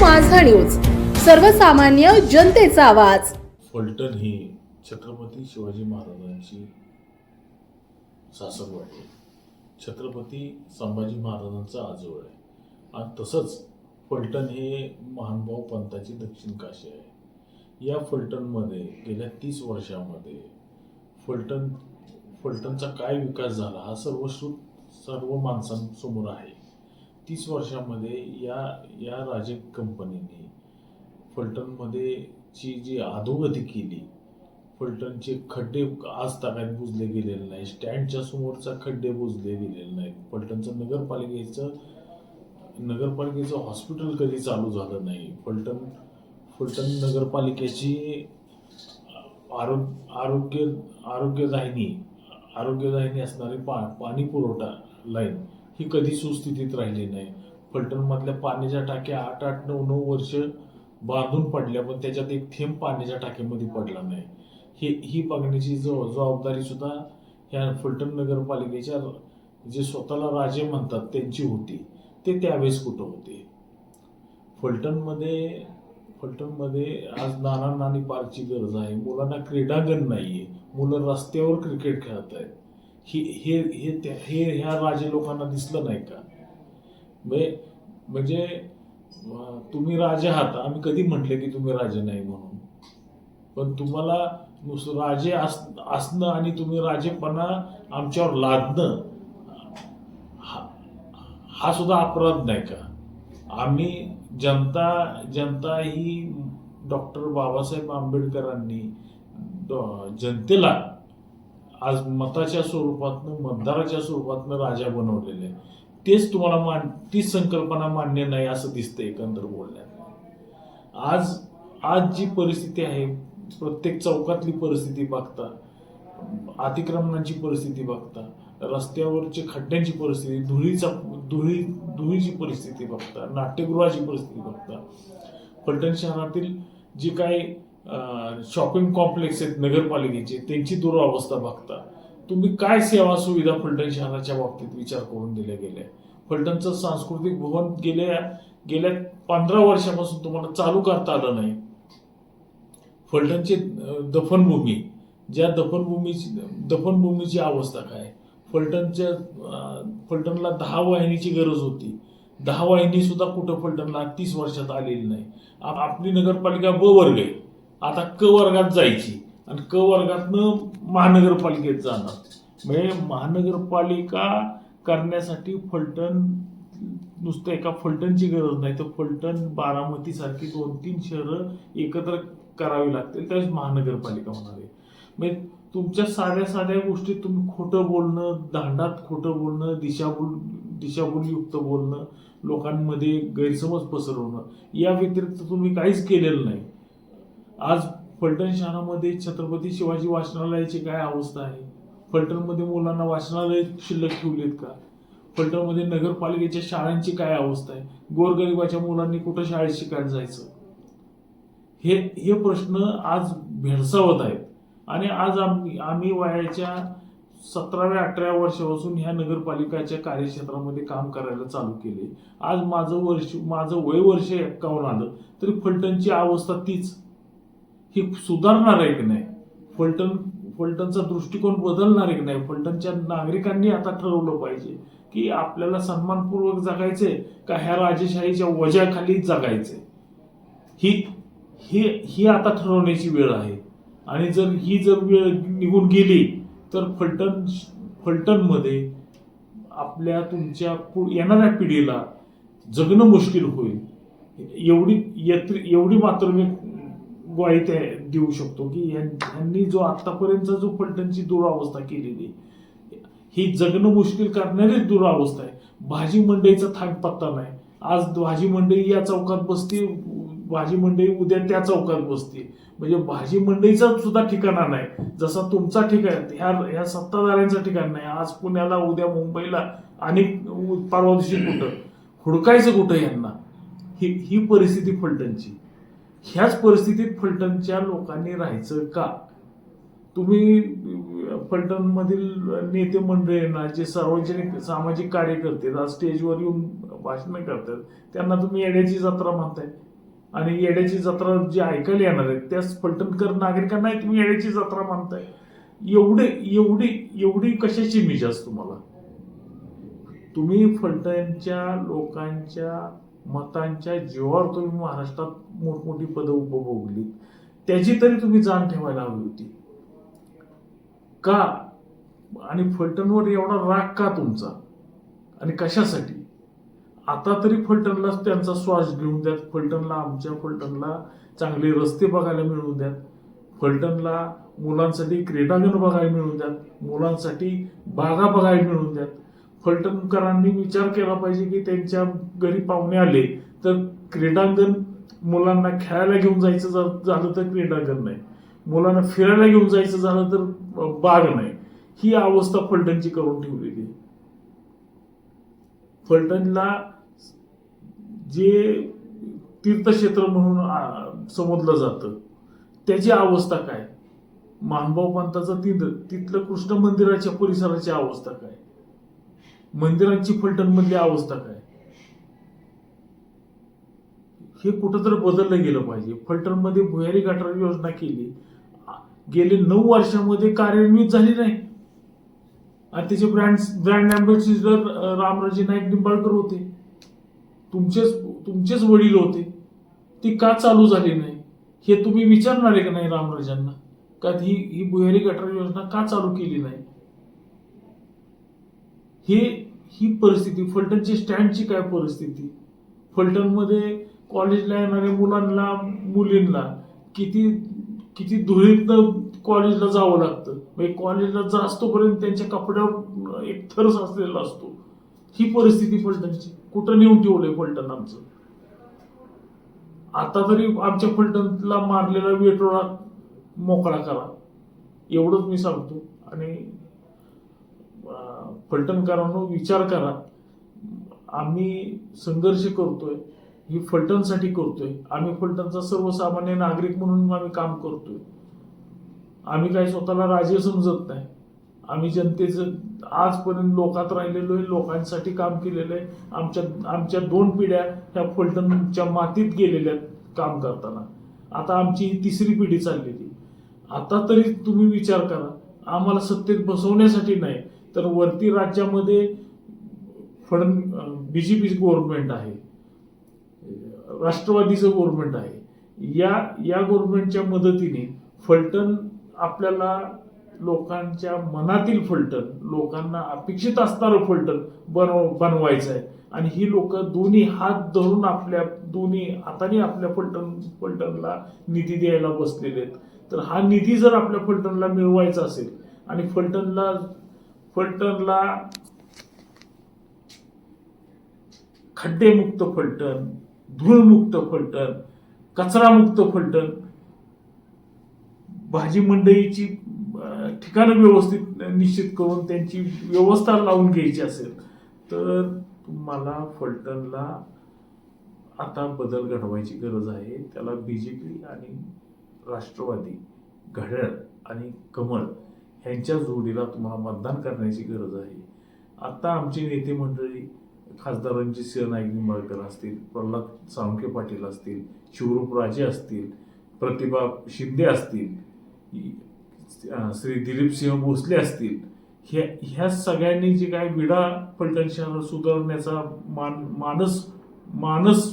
माझा न्यूज सर्वसामान्य जनतेचा आवाज. फलटण ही छत्रपती शिवाजी महाराजांची सासरवाडी आहे. छत्रपती संभाजी महाराजांचा आजोळ आहे. आणि तसंच फलटण हे महानुभाव पंथाची दक्षिण काशी आहे. या फलटणमध्ये गेल्या तीस वर्षामध्ये फलटण फलटणचा काय विकास झाला हा सर्व सर्व माणसांसमोर आहे. तीस वर्षामध्ये या या राजे कंपनीने फलटणमध्ये ची जी अधोगती केली फलटणचे खड्डे आज ताब्यात बुजले गेलेले नाही स्टँडच्या समोरचा खड्डे बुजले गेलेले नाहीत. फलटणचं नगरपालिकेचं नगरपालिकेचं हॉस्पिटल कधी चालू झालं नाही? फलटण फलटण नगरपालिकेची आरोग्य आरोग्य आरोग्यदाहिनी आरोग्यदाहिनी असणारी पा पाणी पुरवठा लाईन ही कधी सुस्थितीत राहिली नाही. फलटणमधल्या पाण्याच्या टाक्या आठ आठ नऊ नऊ वर्ष बांधून पडल्या पण त्याच्यात एक थेंब पाण्याच्या टाक्यामध्ये पडला नाही. हे ही बघण्याची जो जबाबदारी सुद्धा ह्या फलटण नगरपालिकेच्या जे स्वतःला राजे म्हणतात त्यांची होती. ते त्यावेळेस कुठं होते? फलटणमध्ये फलटणमध्ये आज नाना नानी पार्कची गरज आहे. मुलांना क्रीडांगण नाही आहे मुलं रस्त्यावर क्रिकेट खेळत आहेत हे हे त्या- हे ह्या राजे लोकांना दिसलं नाही का? म्हणजे, म्हणजे तुम्ही राजे आहात. आम्ही कधी म्हटले की तुम्ही राजे नाही म्हणून? पण तुम्हाला नुसतं राजे अस असणं आणि तुम्ही राजेपणा आमच्यावर लादणं हा हा सुद्धा अपराध नाही का? आम्ही जनता जनता ही डॉक्टर बाबासाहेब आंबेडकरांनी जनतेला आज मताच्या स्वरूपातनं मतदाराच्या स्वरूपातनं राजा बनवलेले तेच तुम्हाला मान तीच संकल्पना मान्य नाही असं दिसतं एकंदर बोलण्यात. आज आज जी परिस्थिती आहे प्रत्येक चौकातली परिस्थिती बघता अतिक्रमणांची परिस्थिती बघता रस्त्यावरचे खड्ड्यांची परिस्थिती धुळीचा धुळी धुळीची परिस्थिती बघता नाट्यगृहाची परिस्थिती बघता फलटण शहरातील जी काही शॉपिंग कॉम्प्लेक्स आहेत नगरपालिकेचे त्यांची दुरावस्था बघता तुम्ही काय सेवा सुविधा फलटण शहराच्या बाबतीत विचार करून दिल्या गेल्या? फलटणचं सांस्कृतिक भवन गेल्या गेल्या पंधरा वर्षापासून तुम्हाला चालू करता आलं नाही. फलटणची दफनभूमी ज्या दफनभूमीची दफनभूमीची अवस्था काय? फलटणच्या फलटणला दहा वाहिनीची गरज होती. दहा वाहिनी सुद्धा कुठं फलटणला तीस वर्षात आलेली नाही. आपली नगरपालिका ब वर्ग आहे आता क वर्गात जायची आणि क वर्गातनं महानगरपालिकेत जाणार. म्हणजे महानगरपालिका करण्यासाठी फलटण नुसतं एका फलटणची गरज नाही. तर फलटण बारामती सारखी दोन तीन शहरं एकत्र करावी लागतील. त्यावेळेस महानगरपालिका होणार आहे. म्हणजे तुमच्या साध्या साध्या गोष्टीत तुम्ही खोटं बोलणं दांडात खोटं बोलणं दिशाभूल दिशाभूलयुक्त बोलणं लोकांमध्ये गैरसमज पसरवणं या व्यतिरिक्त तुम्ही काहीच केलेलं नाही. आज फलटण शहरामध्ये छत्रपती शिवाजी वाचनालयाची काय अवस्था आहे? फलटणमध्ये मुलांना वाचनालय शिल्लक ठेवलेत का? फलटणमध्ये नगरपालिकेच्या शाळांची काय अवस्था आहे? गोरगरिबाच्या मुलांनी कुठं शाळेत शिकायला जायचं? हे हे प्रश्न आज भेडसावत आहेत. आणि आज आम्ही आम्ही वयाच्या सतराव्या अठराव्या वर्षापासून ह्या नगरपालिकाच्या कार्यक्षेत्रामध्ये काम करायला चालू केले आज माझं वर्ष माझं वय वर्ष एक्कावन्न आलं तरी फलटणची अवस्था तीच. ही सुधारणार आहे की नाही? फलटण फलटणचा दृष्टिकोन बदलणार आहे की नाही? फलटणच्या नागरिकांनी आता ठरवलं पाहिजे की आपल्याला सन्मानपूर्वक जगायचे का ह्या राजेशाहीच्या वजाखाली जगायचे ही ही ही आता ठरवण्याची वेळ आहे. आणि जर ही जर वेळ निघून गेली तर फलटण फलटणमध्ये आपल्या तुमच्या येणाऱ्या पिढीला जगणं मुश्किल होईल. एवढी येत एवढी मात्र मी ग्वाही ते देऊ शकतो की यां- यांनी जो आतापर्यंतचा जो फलटणची दुरावस्था केलेली ही जगणं मुश्किल करणारी दुरावस्था आहे. भाजी मंडईचा थाट पत्ता नाही. आज भाजी मंडई या चौकात बसते भाजी मंडई उद्या त्या चौकात बसते. म्हणजे भाजी मंडईचा सुद्धा ठिकाणा नाही. जसा तुमचा ठिकाण ह्या ह्या सत्ताधाऱ्यांचा ठिकाण नाही. आज पुण्याला उद्या मुंबईला आणि परवा दिवशी कुठं? हुडकायचं कुठं यांना? ही ही परिस्थिती फलटणची. ह्याच परिस्थितीत फलटणच्या लोकांनी राहायचं का? तुम्ही फलटणमधील नेते मंडळींना जे सार्वजनिक सामाजिक कार्यकर्ते आज स्टेजवर येऊन भाषणं करतात त्यांना तुम्ही येड्याची जत्रा म्हणताय. आणि येड्याची जत्रा जे ऐकायला येणार आहेत त्याच फलटणकर नागरिकांनाही तुम्ही येड्याची जत्रा मानताय एवढे एवढी एवढी कशाची मिजाज तुम्हाला? तुम्ही फलटणच्या लोकांच्या मतांच्या जीवावर तुम्ही महाराष्ट्रात मोठमोठी पदं उपभोगली त्याची तरी तुम्ही जाण ठेवायला हवी होती. का? आणि फलटणवर एवढा राग का तुमचा? आणि कशासाठी? आता तरी फलटणला त्यांचा श्वास घेऊन द्यात फलटणला आमच्या फलटणला चांगले रस्ते बघायला मिळवून द्यात फलटणला मुलांसाठी क्रीडांगण बघायला मिळवून द्यात मुलांसाठी बागा बघायला मिळवून द्यात फलटणकरांनी विचार केला पाहिजे की त्यांच्या घरी पाहुणे आले तर क्रीडांगण मुलांना खेळायला घेऊन जायचं झालं तर क्रीडांगण नाही. मुलांना फिरायला घेऊन जायचं झालं तर बाग नाही. ही अवस्था फलटणची करून ठेवलेली फलटणला जे तीर्थक्षेत्र म्हणून समजलं जातं त्याची अवस्था काय? मानभाव पंथाचं तिथं तिथलं कृष्ण मंदिराच्या परिसराची अवस्था काय? मंदिरांची फलटणमधली अवस्था काय? हे कुठंतरी बदललं गेलं पाहिजे. फलटणमध्ये भुयारी गटार योजना केली. गेले नऊ वर्षामध्ये कार्यान्वित झाली नाही. आणि त्याचे brand brand ambassador Ramraje Naik Nimbalkar होते. तुमचेच तुमचेच वडील होते. ती का चालू झाली नाही? हे तुम्ही विचारणार आहे का नाही रामराजांना? का ही ही भुयारी गटार योजना का चालू केली नाही? हे ही परिस्थिती फलटणची स्टँडची काय परिस्थिती? फलटणमध्ये कॉलेजला येणाऱ्या मुलांना मुलींना किती किती धुळीतनं कॉलेजला जावं लागतं. म्हणजे कॉलेजला जास्तोपर्यंत त्यांच्या कपड्यावर एक थर असलेला असतो. ही परिस्थिती फलटणची. कुठं नेऊन ठेवलंय फलटण आमचं? आता तरी आमच्या फलटणला मारलेला वेटोळा मोकळा करा. एवढंच मी सांगतो. आणि फलटणकरांनो विचार करा. आम्ही संघर्ष करतोय ही फलटणसाठी करतोय. आम्ही फलटणचा सर्वसामान्य नागरिक म्हणून आम्ही काम करतोय. आम्ही काही स्वतःला राजे समजत नाही. आम्ही जनतेचं आजपर्यंत लोकात राहिलेलो आहे लोकांसाठी काम केलेलं आहे. आमच्या आमच्या दोन पिढ्या ह्या फलटणच्या मातीत गेलेल्या आहेत काम करताना. आता आमची ही तिसरी पिढी चाललेली आता तरी तुम्ही विचार करा. आम्हाला सत्तेत बसवण्यासाठी नाही. तर वरती राज्यामध्ये फडण पीचं गव्हर्नमेंट आहे. राष्ट्रवादीचं गव्हर्नमेंट आहे. या या गव्हर्नमेंटच्या मदतीने फलटण आपल्याला लोकांच्या मनातील फलटण लोकांना अपेक्षित असणारं फलटण बनव बनवायचं आहे आणि ही लोक दोन्ही हात धरून आपल्या दोन्ही हाताने आपल्या फलटण फलटणला निधी द्यायला बसलेले आहेत. तर हा निधी जर आपल्या फलटणला मिळवायचा असेल आणि फलटणला फलटणला खड्डेमुक्त फलटण धूळमुक्त फलटण कचरामुक्त फलटण भाजी मंडईची ठिकाणं व्यवस्थित निश्चित करून त्यांची व्यवस्था लावून घ्यायची असेल तर तुम्हाला फलटणला आता बदल घडवायची गरज आहे. त्याला बी जे पी आणि राष्ट्रवादी घड्याळ आणि कमळ ह्यांच्या जोडीला तुम्हाला मतदान करण्याची गरज आहे. आत्ता आमचे नेते मंडळी खासदार रणजित नाईक निंबाळकर असतील प्रल्हाद साळुंखे पाटील असतील शिवरूप राजे असतील प्रतिभा शिंदे असतील श्री दिलीप सिंह भोसले असतील ह्या ह्या सगळ्यांनी जे काय विडा फलटण शहर सुधारण्याचा मान मानस मानस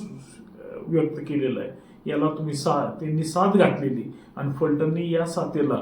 व्यक्त केलेला आहे. याला तुम्ही सा त्यांनी साथ घातलेली आणि फलटणनी या साथेला